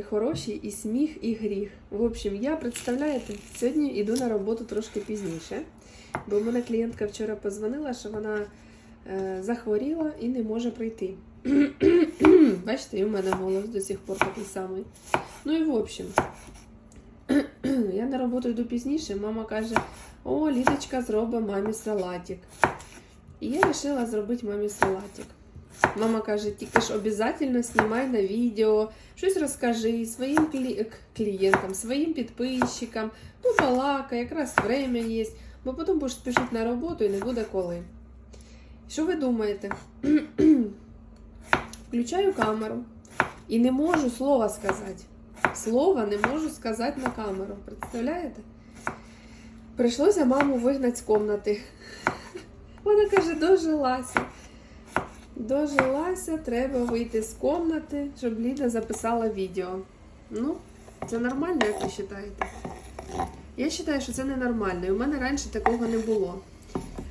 гроші, і сміх, і гріх. В общем, я представляєте, сьогодні йду на роботу трошки пізніше, бо в мене клієнтка вчора позвонила, що вона е, захворіла і не може прийти. Бачите, і в мене голос до сих пор такий самий. Ну і в общем, я на роботу йду пізніше. Мама каже: О, Лідочка зробить мамі салатик. І я вирішила зробити мамі салатик. Мама каже, тільки ж обов'язково знімай на відео, щось розкажи своїм клі... клієнтам, своїм підписчикам, побалакай, якраз время є, бо потім будеш спішити на роботу і не буде коли. Що ви думаєте? Включаю камеру і не можу слова сказати. Слова не можу сказати на камеру. Представляєте? Прийшлося маму вигнати з кімнати. Вона каже, дожилася. Дожилася, треба вийти з кімнати, щоб Ліда записала відео. Ну, це нормально, як ви вважаєте? Я вважаю, що це ненормально. І у мене раніше такого не було.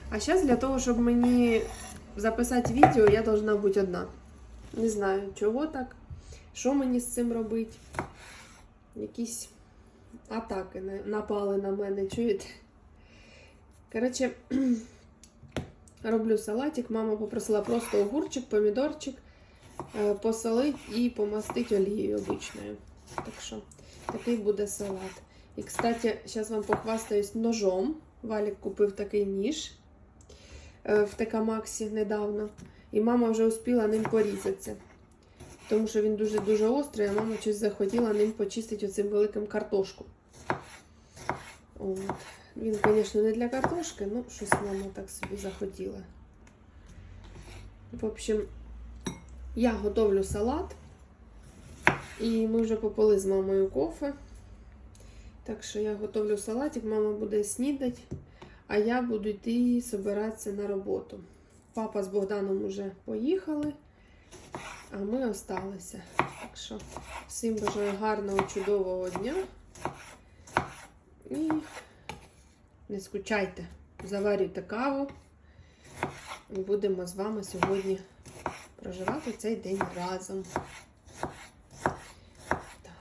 А зараз для того, щоб мені записати відео, я повинна бути одна. Не знаю, чого так, що мені з цим робити. Якісь атаки напали на мене, чуєте? Коротше, роблю салатик. Мама попросила просто огурчик, помідорчик, е, посолити і помастити олією обичною. Так що такий буде салат. І, кстати, зараз вам похвастаюсь ножом. Валік купив такий ніж е, в Текамаксі недавно. І мама вже успіла ним порізатися. Тому що він дуже-дуже острий, а мама щось захотіла ним почистити оцим великим картошку. От. Він, звісно, не для картошки, ну щось мама так собі захотіла. В общем, я готовлю салат. І ми вже попили з мамою кофе. Так що я готовлю салатик, мама буде снідати, а я буду йти збиратися на роботу. Папа з Богданом вже поїхали, а ми осталися. Так що всім бажаю гарного, чудового дня. І не скучайте, заварюйте каву. Будемо з вами сьогодні проживати цей день разом. Так.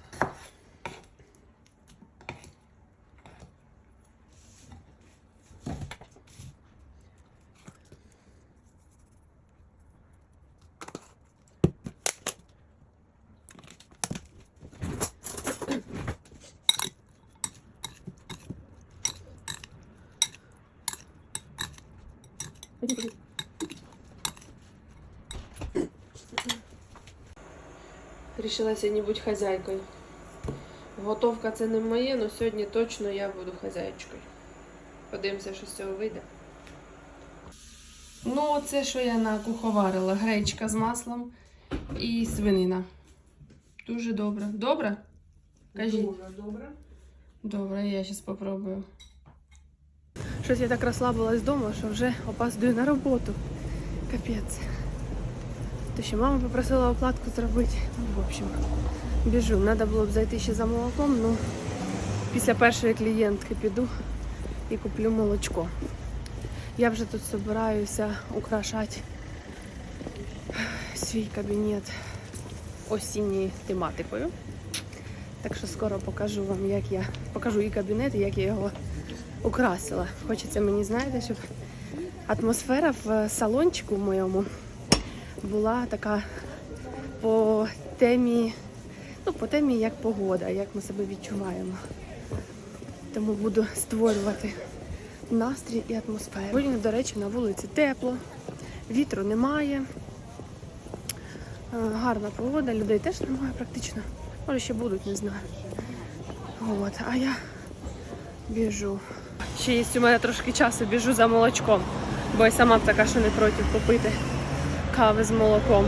Рішила сьогодні бути хазяйкою. Готовка це не моє, але сьогодні точно я буду хазяйчкою. Подивимося, що з цього вийде. Ну, це що я накуховарила. Гречка з маслом і свинина. Дуже добре. Добре? Кажіть. Дуже добре. Добре, я зараз спробую. Щось я так розслабилась вдома, що вже опаздую на роботу. Капець. То що мама попросила оплатку зробити. Ну, в общем, біжу. Треба було б зайти ще за молоком, ну після першої клієнтки піду і куплю молочко. Я вже тут збираюся украшати свій кабінет осінньою тематикою. Так що скоро покажу вам, як я покажу і кабінет, і як я його украсила. Хочеться мені, знаєте, щоб атмосфера в салончику моєму була така по темі, ну, по темі як погода, як ми себе відчуваємо. Тому буду створювати настрій і атмосферу. Сьогодні, до речі, на вулиці тепло, вітру немає. Е, Гарна погода, людей теж немає практично. Може ще будуть, не знаю. От, а я біжу. Ще є у мене трошки часу, біжу за молочком, бо я сама б така, що не проти попити кави з молоком.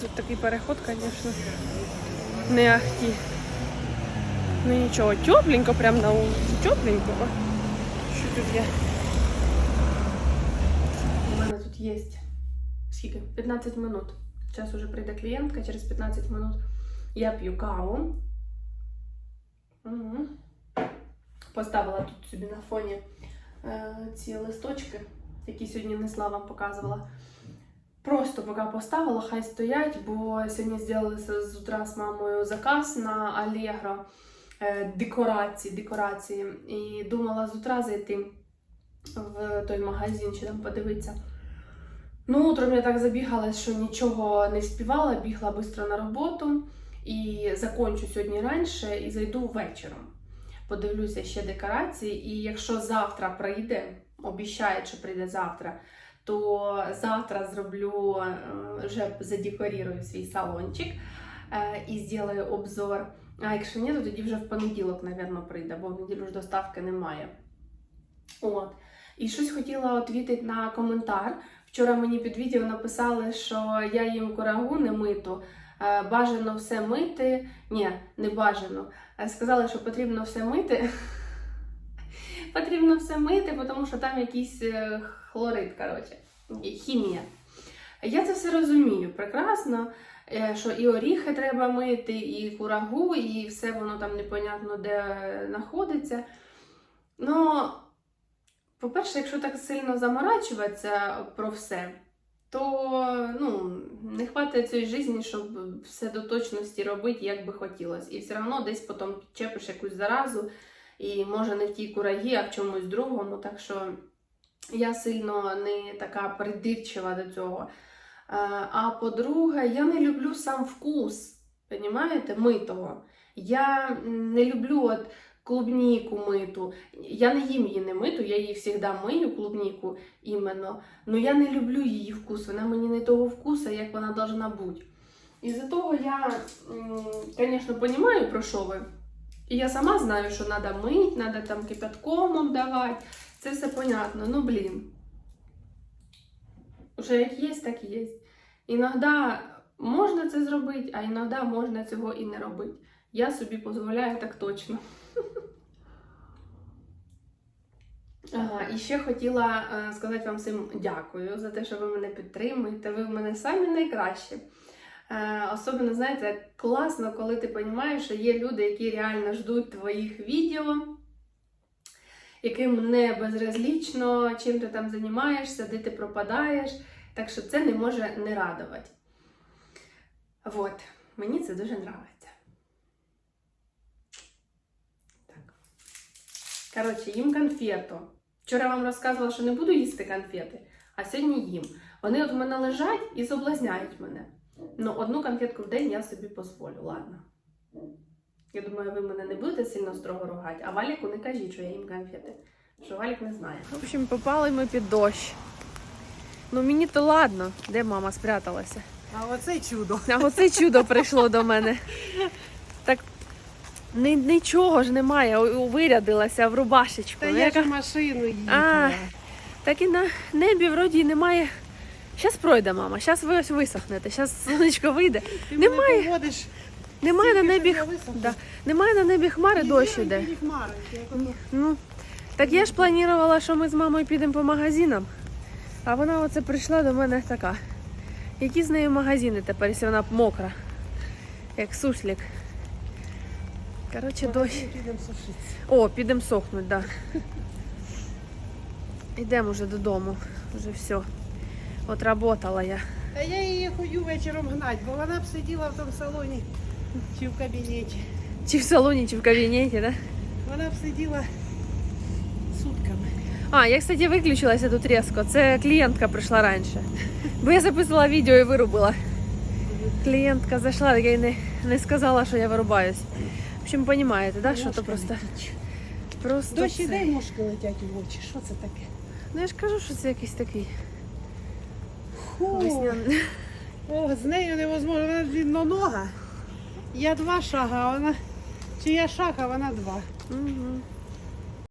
Тут такий переход, звісно, не ахті. Ну нічого, тепленько прям на вулиці, тепленько. Що тут є? У мене тут є скільки? 15 минут. Зараз уже прийде клієнтка, через 15 минут я п'ю каву. Угу. Поставила тут собі на фоні ці листочки, які сьогодні несла вам показувала. Просто поки поставила, хай стоять, бо сьогодні зробили з утра з мамою заказ на Allegro е, декорації, декорації. І думала з утра зайти в той магазин чи там подивитися. Ну, утром я так забігала, що нічого не вспівала, бігла швидко на роботу і закончу сьогодні раніше і зайду вечором. Подивлюся ще декорації, і якщо завтра прийде, обіцяють, що прийде завтра, то завтра зроблю, е, вже задекорирую свій салончик е, і зроблю обзор. А якщо ні, то тоді вже в понеділок, мабуть, прийде, бо в неділю ж доставки немає. От. І щось хотіла відповідати на коментар. Вчора мені під відео написали, що я їм курагу не миту. Е, Бажано все мити. Ні, не бажано. Е, Сказали, що потрібно все мити. потрібно все мити, тому що там якийсь е, хлорид, коротше, хімія. Я це все розумію прекрасно, що і оріхи треба мити, і курагу, і все воно там непонятно де знаходиться. Ну, по-перше, якщо так сильно заморачуватися про все, то ну, не хватить цієї житті, щоб все до точності робити, як би хотілося. І все одно десь потім підчепиш якусь заразу, і може не в тій курагі, а в чомусь другому. Так що я сильно не така придирчива до цього. Е, А по-друге, я не люблю сам вкус, понімаєте, митого. Я не люблю от клубніку миту. Я не їм її не миту, я її завжди мию, клубніку іменно. Но я не люблю її вкус, вона мені не того вкуса, як вона должна бути. І за того я, звісно, розумію, про що ви. І я сама знаю, що треба мити, треба там кипятком обдавати. Це все понятно. Ну, блін. Уже як є, так і є. Іноді можна це зробити, а іноді можна цього і не робити. Я собі дозволяю так точно. Ага, і ще хотіла е, сказати вам всім дякую за те, що ви мене підтримуєте. Ви в мене самі найкращі. Е, особливо, знаєте, класно, коли ти розумієш, що є люди, які реально ждуть твоїх відео, яким не безразлічно, чим ти там займаєшся, де ти пропадаєш. Так що це не може не радувати. Вот. Мені це дуже подобається. Так. Коротше, їм конфету. Вчора вам розказувала, що не буду їсти конфети, а сьогодні їм. Вони от в мене лежать і соблазняють мене. Ну, одну конфетку в день я собі дозволю, ладно. Я думаю, ви мене не будете сильно строго ругати, а Валіку не кажіть, що я їм конфети. Що Валік не знає. В общем, попали ми під дощ. Ну мені то ладно, де мама спряталася. А оце чудо. А оце чудо прийшло до мене. Ни, нічого ж немає, вирядилася в рубашечку. Та я яка- ж в машину А, їхала. Так і на небі вроді немає. Щас пройде, мама, щас ви ось висохнете, щас сонечко вийде. Ти немає. мене поводиш. Немає на небі, да, немає на небі хмари, Ні, дощ іде. хмари. Ну, так я ж планувала, що ми з мамою підемо по магазинам, а вона оце прийшла до мене така. Які з нею магазини тепер, якщо вона мокра, як суслік. Коротше, дощ. Підемо сушитися. О, підемо сохнуть, так. Да. Йдемо вже додому. Вже все. От работала я. Та я її хою вечором гнать, бо вона б сиділа в тому салоні чи в кабінеті. Чи в салоні, чи в кабінеті, да? Вона б сиділа сутками. А, я, кстати, виключилася тут різко. Це клієнтка прийшла раніше. Бо я записувала відео і вирубила. Клієнтка зайшла, так я їй не, не сказала, що я вирубаюсь. Общем, розумієте, да, що то просто. просто Дощ іде, й мушки летять у очі. Що це таке? Ну я ж кажу, що це якийсь такий Фу. весняний. О, з нею невозможно, вона длиннонога. Я два шага, а вона. Чи я шаг, а вона два. Угу.